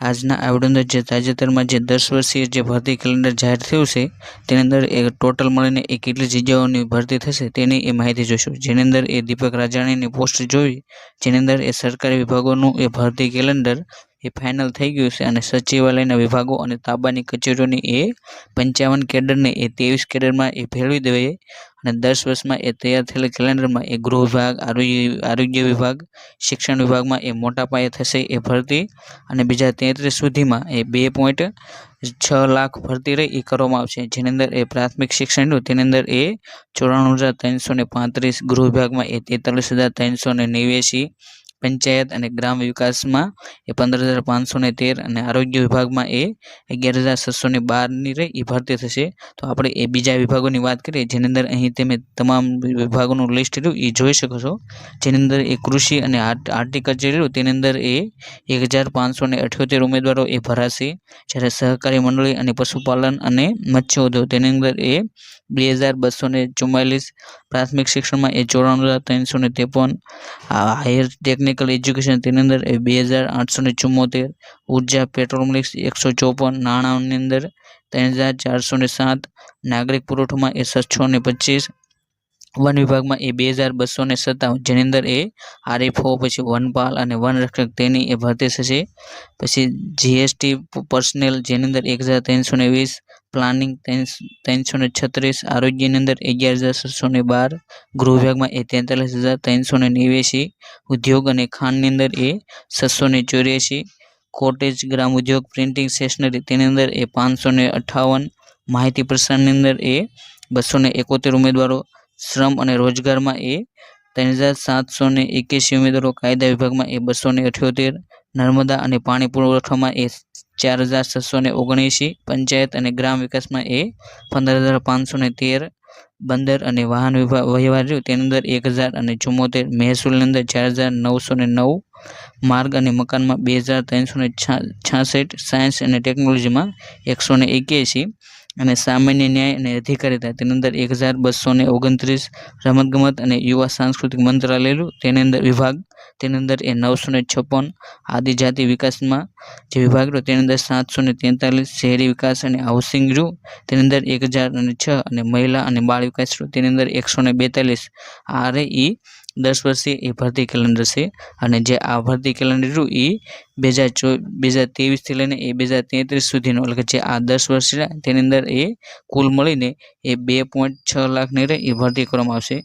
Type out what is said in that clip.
આજના આવડે અંદર જે તાજેતરમાં જે દસ વર્ષીય જે ભરતી કેલેન્ડર જાહેર થયું છે, તેની અંદર એ ટોટલ મળીને એ કેટલી જગ્યાઓની ભરતી થશે તેની એ માહિતી જોઈશું. જેની અંદર એ દીપક રાજાણીની પોસ્ટ જોઈ, જેની અંદર એ સરકારી વિભાગોનું એ ભરતી કેલેન્ડર એ ફાઇનલ થઈ ગયું છે અને સચિવાલયના વિભાગો અને તાબાની કચેરીઓની એ પંચાવન કેડરને એ ત્રેવીસ કેડરમાં એ ભેળવી દેવાય. અને દસ વર્ષમાં એ તૈયાર થયેલા કેલેન્ડરમાં એ ગૃહ વિભાગ, આરોગ્ય વિભાગ શિક્ષણ વિભાગમાં એ મોટા પાયે થશે એ ભરતી. અને બીજા તેત્રીસ સુધીમાં એ બે પોઈન્ટ છ લાખ ભરતી રહી એ કરવામાં આવશે. જેની અંદર એ પ્રાથમિક શિક્ષણ રહ્યું તેની અંદર એ ચોરાણું હજાર ત્રણસો ને પાંત્રીસ ગૃહ વિભાગમાં એ તેતાલીસ હજાર ત્રણસો ને નેવ્યાસી પંચાયત અને ગ્રામ વિકાસમાં એ પંદર હજાર પાંચસો ને તેર અને આરોગ્ય વિભાગમાં એ અગિયાર હજાર છસો ને બારની રહી, એ ભરતી થશે. તો આપણે એ બીજા વિભાગોની વાત કરીએ, જેની અંદર અહીં તમે તમામ વિભાગોનું લિસ્ટ રહ્યું, એ જોઈ શકો છો. જેની અંદર એ કૃષિ અને હાર્ટિકલ્ચર રહ્યું, તેની અંદર એ એક હજાર પાંચસો ને અઠ્યોતેર ઉમેદવારો એ ભરાશે. જ્યારે સહકારી મંડળી અને પશુપાલન અને મત્સ્ય ઉદ્યોગ, તેની અંદર એ બે હજાર બસો ને ચુમ્માલીસ પ્રાથમિક શિક્ષણમાં એ ચોરાણું હજાર ત્રણસો ને ત્રેપન હાયર ટેકનિકલ એજ્યુકેશન તેની અંદર એ બે હજાર આઠસો ને ચુમ્મોતેર ઊર્જા પેટ્રોલિયમ એકસો ચોપન, નાણાંની અંદર ત્રણ હજાર ચારસો ને સાત, નાગરિક પુરવઠામાં એ છસો ને પચીસ વન વિભાગમાં એ બે હજાર બસો ને સત્તાવન, જેની અંદર એ આરએફઓ પછી વનપાલ અને વનરક્ષક તેની એ ભરતી થશે. પછી જીએસટી પર્સનલ જેની અંદર એક હજાર ત્રણસો ને વીસ પ્લાનિંગ ત્રણસો ને છત્રીસ, આરોગ્યની અંદર અગિયાર હજાર છસો ને બાર ગૃહ વિભાગમાં એ તેતાલીસ હજાર ત્રણસો ને નેવ્યાસી ઉદ્યોગ અને ખાંડની અંદર એ છસો ને ચોર્યાસી કોટેજ, ગ્રામ ઉદ્યોગ, પ્રિન્ટિંગ સ્ટેશનરી, તેની અંદર એ પાંચસો ને અઠ્ઠાવન માહિતી પ્રસારની અંદર એ બસો ને એકોતેર ઉમેદવારો, શ્રમ અને રોજગારમાં એ ત્રણ હજાર સાતસો ને એક્યાસી ઉમેદવારો, કાયદા વિભાગમાં એ બસો ને અઠ્યોતેર, નર્મદા અને પાણી પુરવઠામાં એ ચાર હજાર છસો ને ઓગણએંશી પંચાયત અને ગ્રામ વિકાસમાં એ પંદર હજાર પાંચસો ને તેર, બંદર અને વાહન વ્યવહાર રહ્યું તેની અંદર એક હજાર અને ચુમ્મોતેર, મહેસૂલની અંદર ચાર હજાર નવસો ને નવ, માર્ગ અને મકાનમાં બે હજાર ત્રણસો ને છાસઠ, સાયન્સ અને ટેકનોલોજીમાં એકસો ને એક્યાસી અને સામાન્ય ન્યાય અને અધિકારીતા તેની અંદર એક હજાર બસો ને ઓગણત્રીસ રમતગમત અને યુવા સાંસ્કૃતિક મંત્રાલયનું, તેની અંદર વિભાગ, તેની અંદર એ નવસો ને છપ્પન આદિજાતિ વિકાસમાં જે વિભાગ રહ્યો, તેની અંદર સાતસો ને તેતાલીસ શહેરી વિકાસ અને હાઉસિંગ રહ્યું તેની અંદર એક હજાર અને છ અને મહિલા અને બાળ વિકાસ રહ્યું તેની અંદર એકસો ને બેતાલીસ આરે એ દસ વર્ષીય એ ભરતી કેલેન્ડર છે અને જે આ ભરતી કેલેન્ડર રહ્યું એ બે હજાર ચો, બે હજાર ત્રેવીસથી લઈને એ બે હજાર તેત્રીસ સુધીનો એટલે કે જે આ દસ વર્ષ છે, તેની અંદર એ કુલ મળીને એ બે પોઈન્ટ છ લાખની રહે એ ભરતી કરવામાં આવશે.